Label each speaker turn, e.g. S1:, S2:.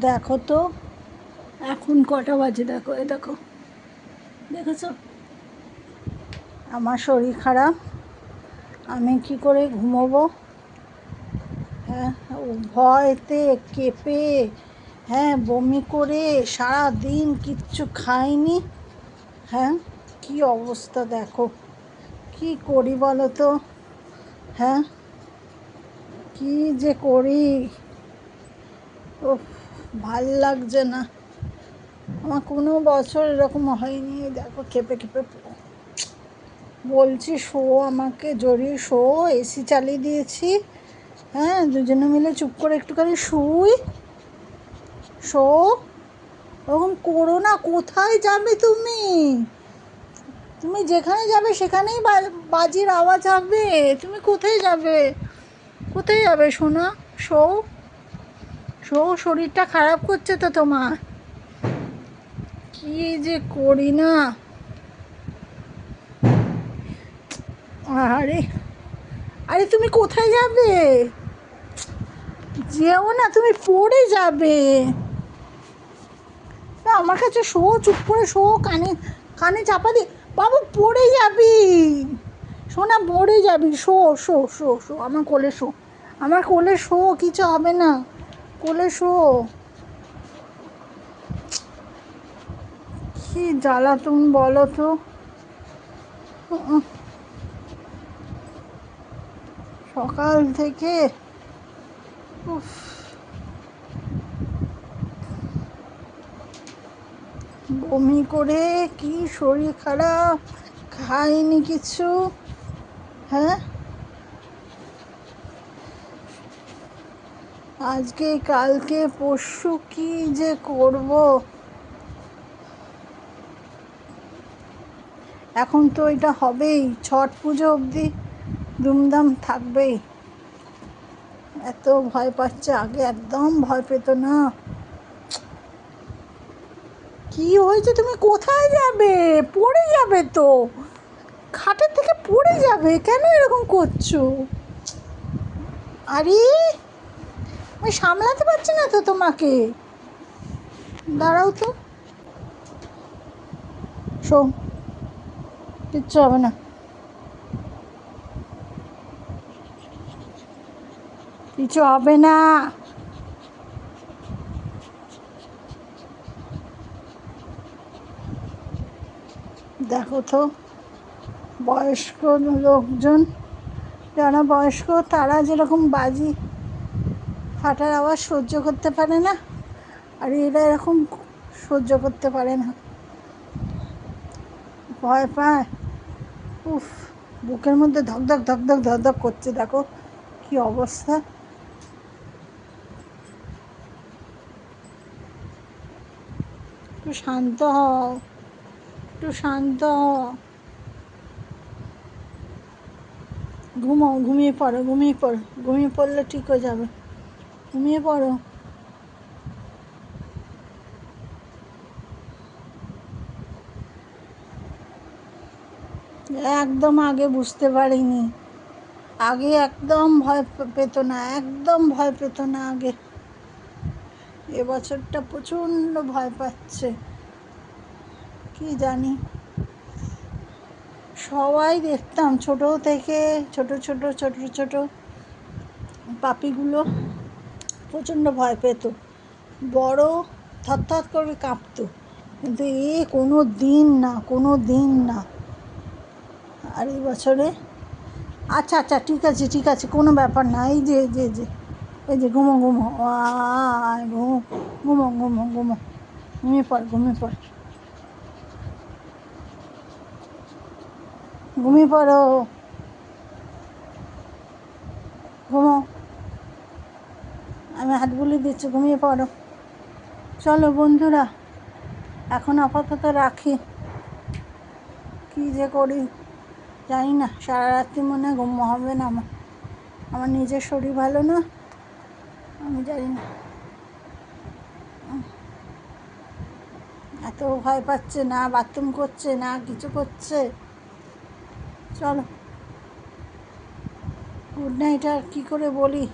S1: দেখো তো, এখন কটা বাজে দেখো এ দেখো। দেখেছ? আমার শরীর খারাপ, আমি কি করে ঘুমোবো? হ্যাঁ ভয়তে, কেঁপে হ্যাঁ বমি করে সারা দিন কিচ্ছু খাইনি। হ্যাঁ কি অবস্থা দেখো? কি করি বলো তো? হ্যাঁ কি যে করি? ও ভালো লাগছে না। আমার কোনো বছর এরকম হয়নি। দেখো, খেপে খেপে বলছি, শো আমাকে জড়িয়ে শো, এসি চালিয়ে দিয়েছি। হ্যাঁ দুজনে মিলে চুপ করে একটুখানি শুই। শো ওরকম করো না, কোথায় যাবে তুমি? তুমি যেখানে যাবে, সেখানেই বাজির আওয়াজ হবে। তুমি কোথায় যাবে? কোথায় যাবে, সোনা? শো শো, শরীরটা খারাপ করছে তো তোমার? কি যে করি না? আরে আরে তুমি কোথায় যাবে? যেও না, তুমি পড়ে যাবে। না, আমার কাছে শো, চুপ করে শো, কানে কানে চাপা দি। বাবু, পড়ে যাবি। শোনা পড়ে যাবি। শো শো শো শো, আমার কোলে শো। আমার কোলে শো, কিছু হবে না। কোলে শো কি জ্বালাতন বলো তো? সকাল থেকে উফ। বমি করে কি শরীর খারাপ? খাইনি কিছু? হ্যাঁ? আজকে, কালকে, পরশু কি যে করব? এখন তো এটা হবেই, ছট পুজো অবধি দুমদাম থাকবেই। এত ভয় পাচ্ছে, আগে একদম ভয় পেত না। কি হয়েছে? তুমি কোথায় যাবে? পড়ে যাবে তো। খাটের থেকে পড়ে যাবে। কেন এরকম করছ? আরে আমি সামলাতে পারছি না তো তোমাকে। দাঁড়াও তো। শোন, কিচ্ছু হবে না। কিছু হবে না। দেখো তো, বয়স্ক লোকজন, যারা বয়স্ক, তারা যেরকম বাজি ফাটার আওয়াজ সহ্য করতে পারে না, আর এরা এরকম সহ্য করতে পারে না। ভয় পায়। উফ, বুকের মধ্যে ধকধক ধকধক ধকধক করছে, দেখো কি অবস্থা। একটু শান্ত হও, একটু শান্ত হও। ঘুমাও, ঘুমিয়ে পড়ো ঘুমিয়ে পড়ো, ঘুমিয়ে পড়লে ঠিক হয়ে যাবে। ঘুমিয়ে পড়ো। একদম আগে বুঝতে পারিনি। আগে একদম ভয় পেত না, একদম ভয় পেত না আগে। এবছরটা প্রচণ্ড ভয় পাচ্ছে, কি জানি। সবাই দেখতাম, ছোট থেকে ছোট ছোট ছোট ছোট পাপিগুলো। প্রচণ্ড ভয় পেত। বড় থরথর করে কাঁপতো। কিন্তু এ কোনো দিন না, কোনো দিন না। আর এই বছরে আচ্ছা আচ্ছা ঠিক আছে ঠিক আছে, কোনো ব্যাপার না। এই যে যে যে, এই যে, ঘুমো ঘুমো। ঘুমো ঘুমো ঘুমো ঘুমো। ঘুমিয়ে পড় ঘুমিয়ে পড়। ঘুমিয়ে পড়ো। ঘুমো। আমি হাত বুলিয়ে দিচ্ছি, ঘুমিয়ে পড়ো। চলো বন্ধুরা, এখন আপাতত রাখি। কী যে করি জানি না, সারা রাত্রি মনে ঘুম হবে না আমার। আমার নিজের শরীর ভালো না, আমি জানি না। এত ভয় পাচ্ছে, না বাথরুম করছে, না কিছু করছে। চলো গুড নাইট আর কী করে বলি?